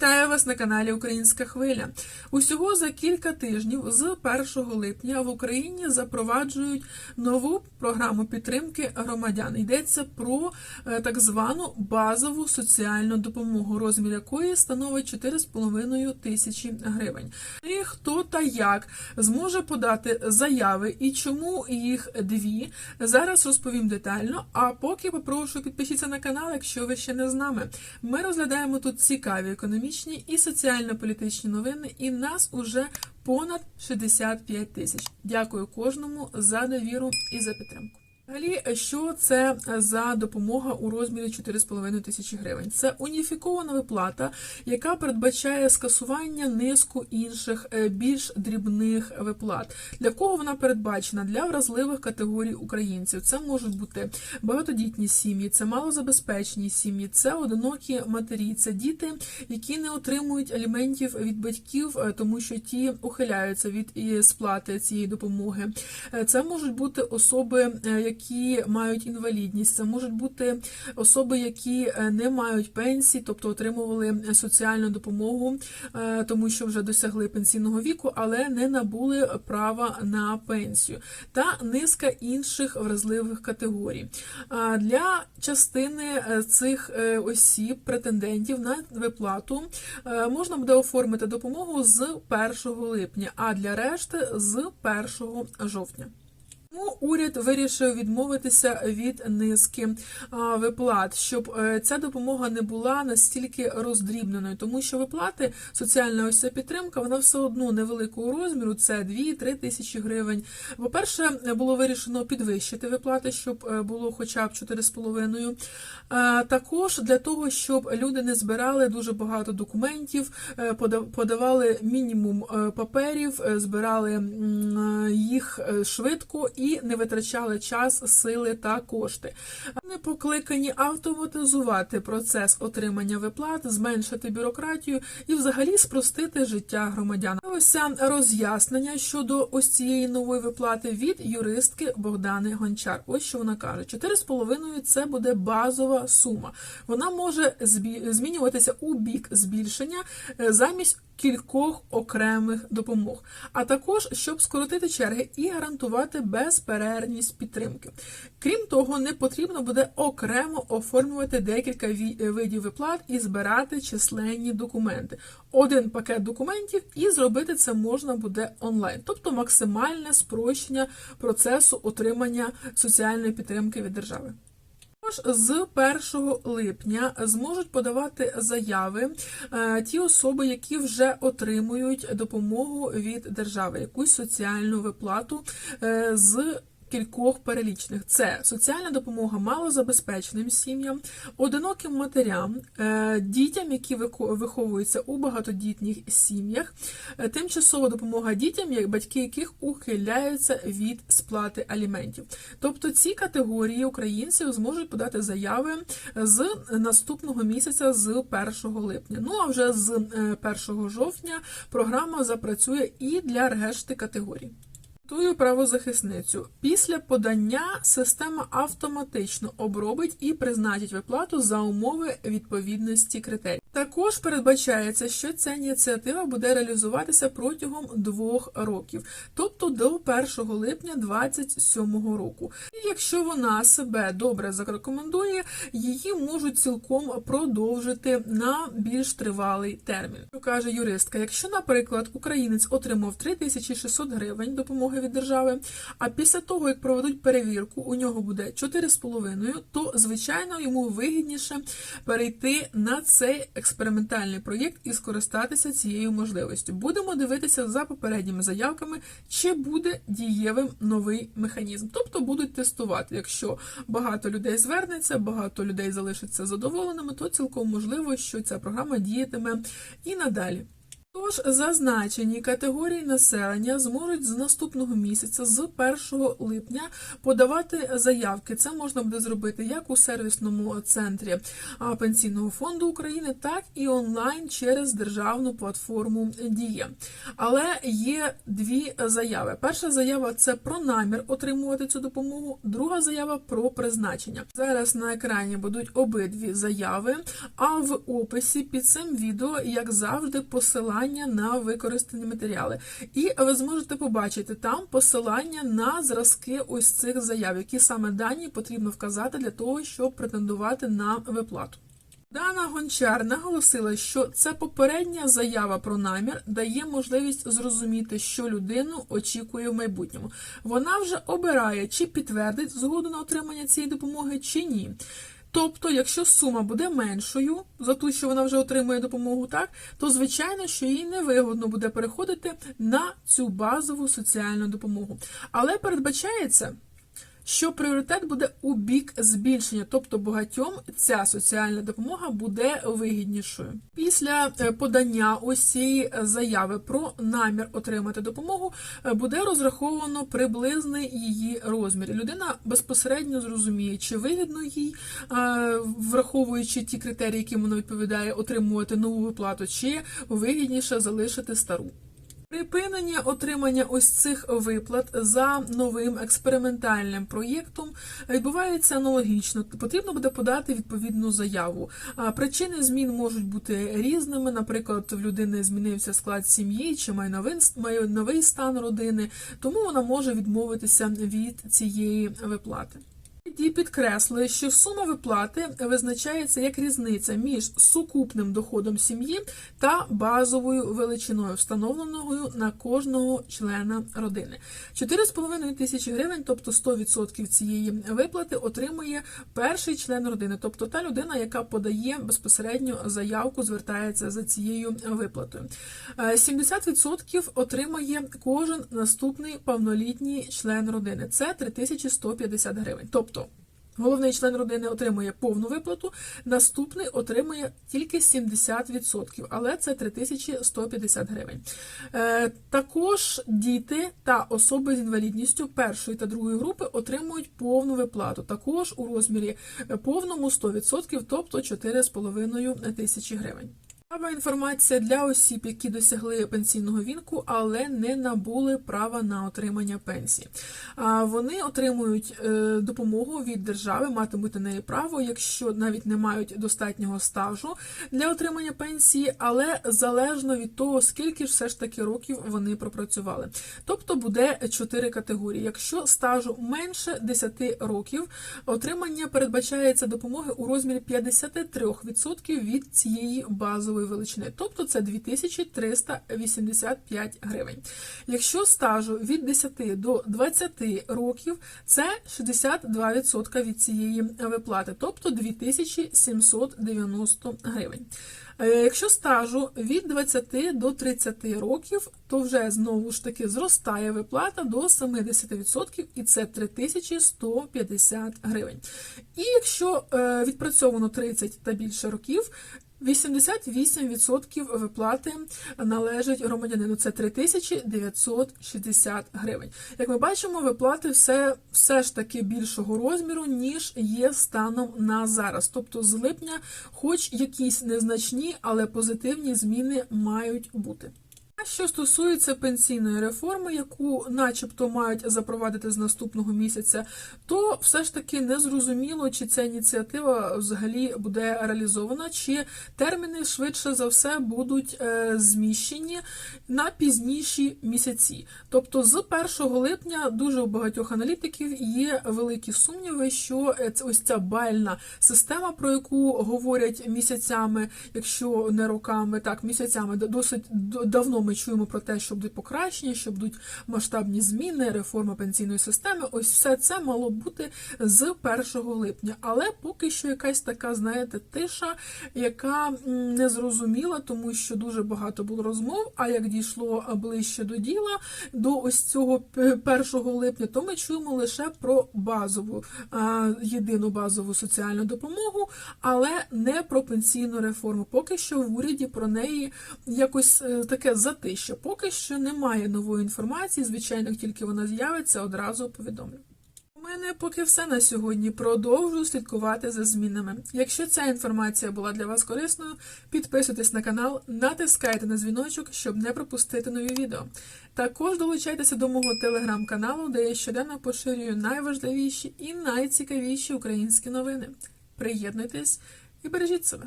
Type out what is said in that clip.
Вітаю вас на каналі Українська Хвиля. Усього за кілька тижнів з 1 липня в Україні запроваджують нову програму підтримки громадян. Йдеться про е, так звану базову соціальну допомогу, розмір якої становить 4,5 тисячі гривень. І хто та як зможе подати заяви і чому їх дві, зараз розповім детально. А поки попрошу підпишіться на канал, якщо ви ще не з нами. Ми розглядаємо тут цікаві економічні і соціально-політичні новини, і нас уже понад 65 тисяч. Дякую кожному за довіру і за підтримку. Взагалі, що це за допомога у розмірі 4,5 тисячі гривень? Це уніфікована виплата, яка передбачає скасування низку інших е, більш дрібних виплат. Для кого вона передбачена? Для вразливих категорій українців. Це можуть бути багатодітні сім'ї, це малозабезпечені сім'ї, це одинокі матері, це діти, які не отримують аліментів від батьків, е, тому що ті ухиляються від сплати цієї допомоги. Е, Це можуть бути особи, е, які мають інвалідність, це можуть бути особи, які е, не мають пенсії, тобто отримували соціальну допомогу, е, тому що вже досягли пенсійного віку, але не набули права на пенсію, та низка інших вразливих категорій. Для частини е, цих осіб, претендентів на виплату, можна буде оформити допомогу з 1 липня, а для решти з 1 жовтня. Тому уряд вирішив відмовитися від низки виплат, щоб е, ця допомога не була настільки роздрібненою, тому що виплати соціальна ось ця підтримка, вона все одно невеликого розміру, це 2-3 тисячі гривень. По-перше, було вирішено підвищити виплати, щоб е, було хоча б 4,5. Е, Також для того, щоб люди не збирали дуже багато документів, подавали мінімум паперів, збирали їх швидко і не витрачали час, сили та кошти. Вони покликані автоматизувати процес отримання виплат, зменшити бюрократію і взагалі спростити життя громадян. Ось роз'яснення щодо ось цієї нової виплати від юристки Богдани Гончар. Ось що вона каже: 4,5 – це буде базова сума. Вона може змінюватися у бік збільшення е, замість кількох окремих допомог, а також щоб скоротити черги і гарантувати безперервність підтримки. Крім того, не потрібно буде окремо оформлювати декілька видів виплат і збирати численні документи. Один пакет документів, і зробити це можна буде онлайн, тобто максимальне спрощення процесу отримання соціальної підтримки від держави. Також з 1 липня зможуть подавати заяви е, ті особи, які вже отримують допомогу від держави, якусь соціальну виплату е, з. Кількох перелічних це соціальна допомога малозабезпеченим сім'ям, одиноким матерям, е, дітям, які виховуються у багатодітних сім'ях, е, тимчасова допомога дітям, батьки яких ухиляються від сплати аліментів. Тобто ці категорії українців зможуть подати заяви з наступного місяця, з 1 липня. Ну а вже з е, 1 жовтня програма запрацює і для решти категорій. Тую правозахисницю. Після подання система автоматично обробить і призначить виплату за умови відповідності критерій. Також передбачається, що ця ініціатива буде реалізуватися протягом двох років, тобто до 1 липня 2027 року. І якщо вона себе добре зарекомендує, її можуть цілком продовжити на більш тривалий термін. Каже юристка, якщо, наприклад, українець отримав 3600 гривень допомоги від держави, а після того, як проведуть перевірку, у нього буде 4,5, то звичайно йому вигідніше перейти на цей експериментальний проєкт і скористатися цією можливістю. Будемо дивитися за попередніми заявками, чи буде дієвим новий механізм. Тобто будуть тестувати. Якщо багато людей звернеться, багато людей залишаться задоволеними, то цілком можливо, що ця програма діятиме і надалі. Тож зазначені категорії населення зможуть з наступного місяця, з 1 липня, подавати заявки. Це можна буде зробити як у сервісному центрі Пенсійного фонду України, так і онлайн через державну платформу Дія. Але є дві заяви. Перша заява це про намір отримувати цю допомогу. Друга заява про призначення. Зараз на екрані будуть обидві заяви, а в описі під цим відео, як завжди, посилання на використані матеріали. І ви зможете побачити там посилання на зразки ось цих заяв, які саме дані потрібно вказати для того, щоб претендувати на виплату. Дана Гончар наголосила, що це попередня заява про намір дає можливість зрозуміти, що людину очікує в майбутньому. Вона вже обирає, чи підтвердить згоду на отримання цієї допомоги, чи ні. Тобто, якщо сума буде меншою за ту, що вона вже отримує допомогу, так то звичайно, що їй невигодно буде переходити на цю базову соціальну допомогу. Але передбачається. Що пріоритет буде у бік збільшення, тобто багатьом ця соціальна допомога буде вигіднішою. Після е, подання ось цієї заяви про намір отримати допомогу е, буде розраховано приблизний її розмір. Людина безпосередньо зрозуміє, чи вигідно їй, е, враховуючи ті критерії, які вона відповідає, отримувати нову виплату, чи вигідніше залишити стару. Припинення отримання ось цих виплат за новим експериментальним проєктом відбувається аналогічно. Потрібно буде подати відповідну заяву. Причини змін можуть бути різними. Наприклад, в людини змінився склад сім'ї чи має новий, стан родини, тому вона може відмовитися від цієї виплати. І підкреслює, що сума виплати визначається як різниця між сукупним доходом сім'ї та базовою величиною, встановленою на кожного члена родини. 4,5 тисячі гривень, тобто 100% цієї виплати, отримує перший член родини, тобто та людина, яка подає безпосередньо заявку, звертається за цією виплатою. 70% отримає кожен наступний повнолітній член родини. Це 3150 гривень. Тобто Головний член родини отримує повну виплату, наступний отримує тільки 70%, але це 3150 гривень. Е, також діти та особи з інвалідністю першої та другої групи отримують повну виплату, також у розмірі повному 100%, тобто 4,5 тисячі гривень. Цікава інформація для осіб, які досягли пенсійного віку, але не набули права на отримання пенсії. Вони отримують е, допомогу від держави, матимуть на неї право, якщо навіть не мають достатнього стажу для отримання пенсії, але залежно від того, скільки ж все ж таки років вони пропрацювали. Тобто буде чотири категорії. Якщо стажу менше 10 років, отримання передбачається допомоги у розмірі 53% від цієї базової величини, тобто це 2385 гривень. Якщо стажу від 10 до 20 років, це 62% від цієї виплати, тобто 2790 гривень. Е, якщо стажу від 20 до 30 років, то вже знову ж таки зростає виплата до 70%, і це 3150 гривень. І якщо е, відпрацьовано 30 та більше років, 88% виплати належать громадянину. Це 3960 гривень. Як ми бачимо, виплати все все ж таки більшого розміру, ніж є станом на зараз. Тобто з липня, хоч якісь незначні, але позитивні зміни мають бути. Що стосується пенсійної реформи, яку начебто мають запровадити з наступного місяця, то все ж таки не зрозуміло, чи ця ініціатива взагалі буде реалізована, чи терміни швидше за все будуть е, зміщені на пізніші місяці. Тобто з 1 липня дуже у багатьох аналітиків є великі сумніви, що ось ця бальна система, про яку говорять місяцями, якщо не роками, так місяцями досить давно ми ми чуємо про те, що будуть покращення, що будуть масштабні зміни, реформа пенсійної системи. Ось все це мало бути з 1 липня. Але поки що якась така, знаєте, тиша, яка не зрозуміла, тому що дуже багато було розмов. А як дійшло ближче до діла, до ось цього 1 липня, то ми чуємо лише про базову єдину базову соціальну допомогу, але не про пенсійну реформу. Поки що в уряді про неї якось е, таке затище. Поки що немає нової інформації. Звичайно, тільки вона з'явиться, одразу повідомлю. У мене поки все на сьогодні. Продовжую слідкувати за змінами. Якщо ця інформація була для вас корисною, підписуйтесь на канал, натискайте на дзвіночок, щоб не пропустити нові відео. Також долучайтеся до мого телеграм-каналу, де я щоденно поширюю найважливіші і найцікавіші українські новини. Приєднуйтесь і бережіть себе.